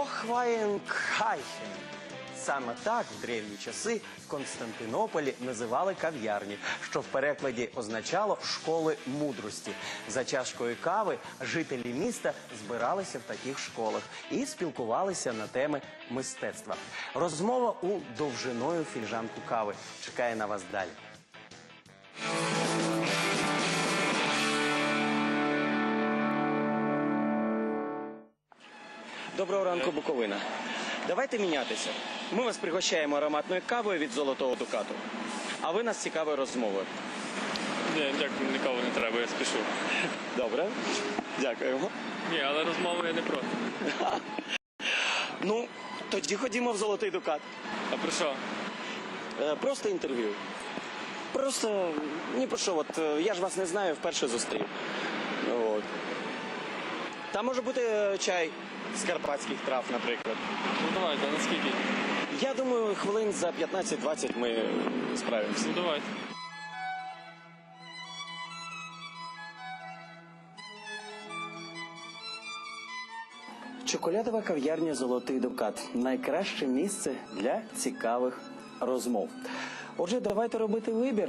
Охваєнкайхен. Саме так в древні часи в Константинополі називали кав'ярні, що в перекладі означало школи мудрості. За чашкою кави жителі міста збиралися в таких школах і спілкувалися на теми мистецтва. Розмова у довжиною фільжанку кави чекає на вас далі. Доброго ранку, Буковина. Давайте мінятися. Ми вас пригощаємо ароматною кавою від золотого дукату. А ви нас цікавою розмовою. Ні, дякую, нікого не треба, я спішу. Добре? Дякуємо. Ні, але розмови я не проти. Ну, тоді ходімо в золотий дукат. А про що? Е, Просто інтерв'ю. Просто ні про що, от е, я ж вас не знаю, вперше зустрів. От. Там може бути е, чай з карпатських трав, наприклад. Ну давайте, наскільки? Я думаю, хвилин за 15-20 ми справимося. Ну давайте. Чоколядова кав'ярня Золотий Дукат найкраще місце для цікавих розмов. Отже, давайте робити вибір.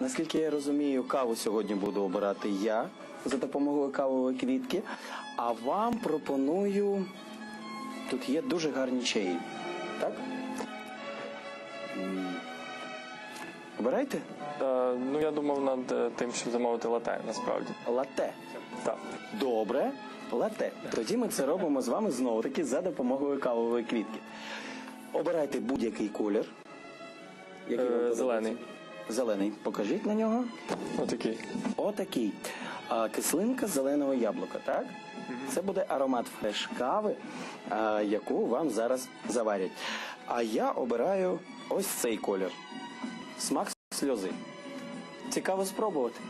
Наскільки я розумію, каву сьогодні буду обирати я за допомогою кавової квітки. А вам пропоную. Тут є дуже гарні чаї. Так? Обирайте Е, ну я думав над е, тим, щоб замовити лате, насправді. лате. Так. Добре, лате. Тоді ми це робимо з вами знову таки за допомогою кавової квітки. Обирайте будь-який колір. Який Е, подобається. зелений. Зелений. Покажіть на нього. Отакий. Отакий. А, кислинка зеленого яблука, так? Це буде аромат фреш кави, а, яку вам зараз заварять. А я обираю ось цей колір. Смак сльози. Цікаво спробувати.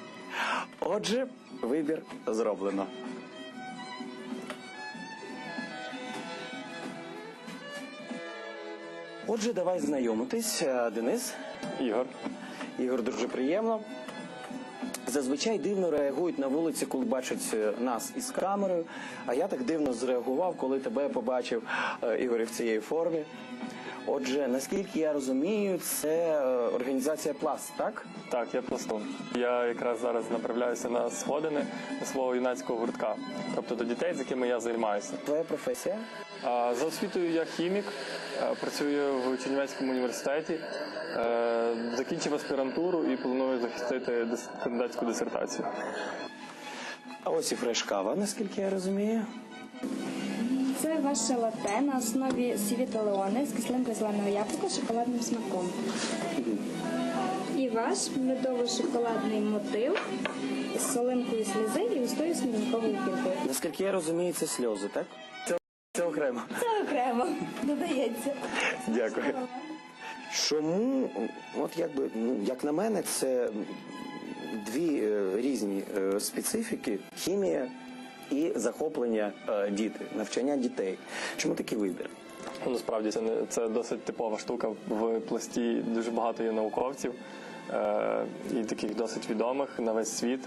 Отже, вибір зроблено. Отже, давай знайомитись. Е, Денис, Ігор. Ігор, дуже приємно. Зазвичай дивно реагують на вулиці, коли бачать е, нас із камерою. А я так дивно зреагував, коли тебе побачив Ігорі Ігор в цієї формі. Отже, наскільки я розумію, це е, організація Пласт, так? Так, я пластун. Я якраз зараз направляюся на сходини свого юнацького гуртка, тобто до дітей, з якими я займаюся. Твоя професія? За освітою я хімік, працюю в Чернівецькому університеті, е, закінчив аспірантуру і планую захистити кандидатську дисертацію. А ось і фреш кава, наскільки я розумію. Це ваше лате на основі сівіта леони з кислинкою зеленого яблука з шоколадним смаком. І ваш медово-шоколадний мотив з солинкою слізи і густою смільниковою пінкою. Наскільки я розумію, це сльози, так? Це, це окремо. Це окремо додається. Дякую. Чому, от якби, ну, як на мене, це дві е, різні е, специфіки: хімія і захоплення е, діти, навчання дітей. Чому такий вибір? Ну, Насправді це не це досить типова штука в пласті. Дуже багато є науковців е, і таких досить відомих на весь світ.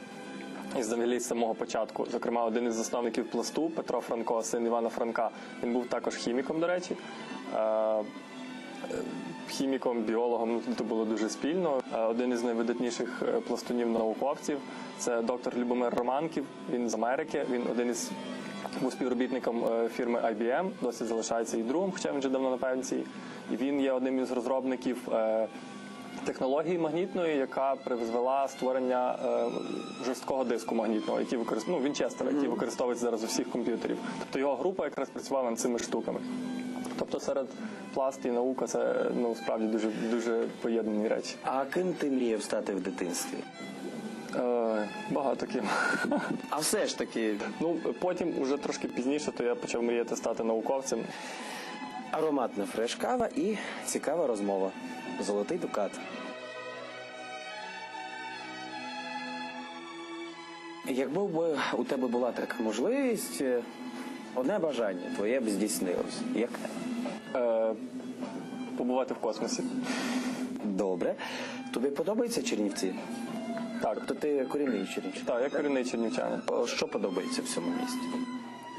І взагалі з самого початку, зокрема, один із засновників пласту Петро Франко, син Івана Франка, він був також хіміком, до речі. Е, Хіміком, біологом ну, це було дуже спільно. Е, Один із найвидатніших е, пластунів науковців це доктор Любомир Романків. Він з Америки. Він один із був співробітником е, фірми IBM, досі залишається і другом, хоча він вже давно на пенсії. І він є одним із розробників технології магнітної, яка призвела створення жорсткого диску магнітного, який використовує ну, Вінчестера, який використовується зараз у всіх комп'ютерів. Тобто його група якраз працювала над цими штуками. Тобто серед пласт і наука це ну справді дуже дуже поєднані речі. А ким ти мріяв стати в дитинстві? Е, багато ким. А все ж таки, Ну потім, уже трошки пізніше, то я почав мріяти стати науковцем. ароматна фреш кава і цікава розмова. Золотий дукат. Якби у тебе була така можливість, е, одне бажання твоє б здійснилось. Яке? Побувати в космосі. Добре. Тобі подобаються Чернівці? Так, Тобто ти корінний Чернівчан? так, я корінний чернівчанин. Що подобається в цьому місті?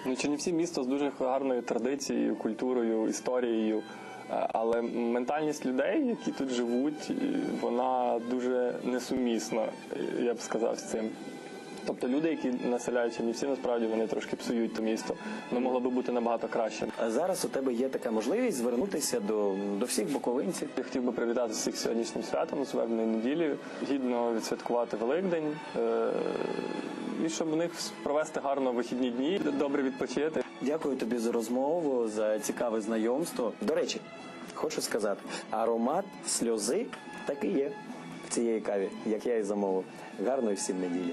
Ну, Чернівці місто з дуже гарною традицією, культурою, історією. Е, Але ментальність людей, які тут живуть, вона дуже несумісна, я б сказав, з цим. Тобто люди, які населяють Чернівці, насправді вони трошки псують то місто. Воно могло би бути набагато краще. А зараз у тебе є така можливість звернутися до, до всіх буковинців. Я хотів би привітати всіх сьогоднішнім святом, з вербної неділі, гідно відсвяткувати Великдень. е, І щоб у них провести гарно вихідні дні, добре відпочити. Дякую тобі за розмову, за цікаве знайомство. До речі, хочу сказати, аромат сльози таки є в цієї каві, як я і замовив. Гарної всім неділі.